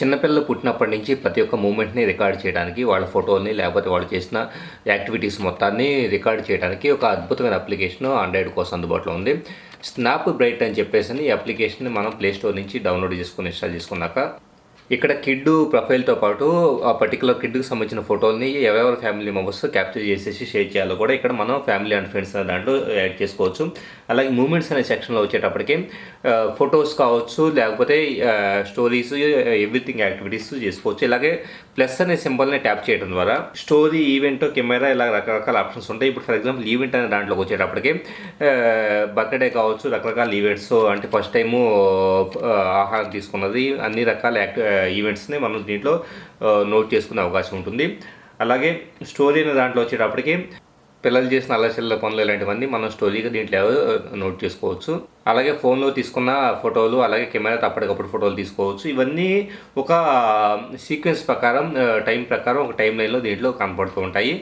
చిన్నపిల్లలు పుట్టినప్పటి నుంచి ప్రతి ఒక్క మూమెంట్ని రికార్డ్ చేయడానికి వాళ్ళ ఫోటోల్ని లేకపోతే వాళ్ళు చేసిన యాక్టివిటీస్ మొత్తాన్ని రికార్డ్ చేయడానికి ఒక అద్భుతమైన అప్లికేషన్ ఆండ్రాయిడ్ కోసం అందుబాటులో ఉంది. స్నాప్ బ్రైట్ అని చెప్పేసి ఈ అప్లికేషన్ని మనం ప్లే స్టోర్ నుంచి డౌన్లోడ్ చేసుకుని ఇన్స్టాల్ చేసుకున్నాక ఇక్కడ కిడ్ ప్రొఫైల్తో పాటు ఆ పర్టికులర్ కిడ్కి సంబంధించిన ఫోటోల్ని ఎవరెవరి ఫ్యామిలీ మెంబర్స్ క్యాప్చర్ చేసేసి షేర్ చేయాలో కూడా ఇక్కడ మనం ఫ్యామిలీ అండ్ ఫ్రెండ్స్ అనే దాంట్లో యాడ్ చేసుకోవచ్చు. అలాగే మూమెంట్స్ అనే సెక్షన్లో వచ్చేటప్పటికి ఫొటోస్ కావచ్చు లేకపోతే స్టోరీస్ ఎవ్రీథింగ్ యాక్టివిటీస్ చేసుకోవచ్చు. ఇలాగే ప్లస్ అనే సింబల్ని ట్యాప్ చేయడం ద్వారా స్టోరీ ఈవెంట్ కెమెరా ఇలా రకరకాల ఆప్షన్స్ ఉంటాయి. ఇప్పుడు ఫర్ ఎగ్జాంపుల్ ఈవెంట్ అనే దాంట్లోకి వచ్చేటప్పటికి బర్త్డే కావచ్చు రకరకాల ఈవెంట్స్ అంటే ఫస్ట్ టైము ఆహారం తీసుకున్నది అన్ని రకాల యాక్టి ఈవెంట్స్ని మనం దీంట్లో నోట్ చేసుకునే అవకాశం ఉంటుంది. అలాగే స్టోరీ అనే దాంట్లో వచ్చేటప్పటికి పిల్లలు చేసిన అల్లచిల్ల పనులు ఇలాంటివన్నీ మనం స్టోరీగా దీంట్లో నోట్ చేసుకోవచ్చు. అలాగే ఫోన్లో తీసుకున్న ఫోటోలు అలాగే కెమెరా అప్పటికప్పుడు ఫోటోలు తీసుకోవచ్చు. ఇవన్నీ ఒక సీక్వెన్స్ ప్రకారం టైం ప్రకారం ఒక టైం లైన్లో దీంట్లో కనపడుతూ ఉంటాయి.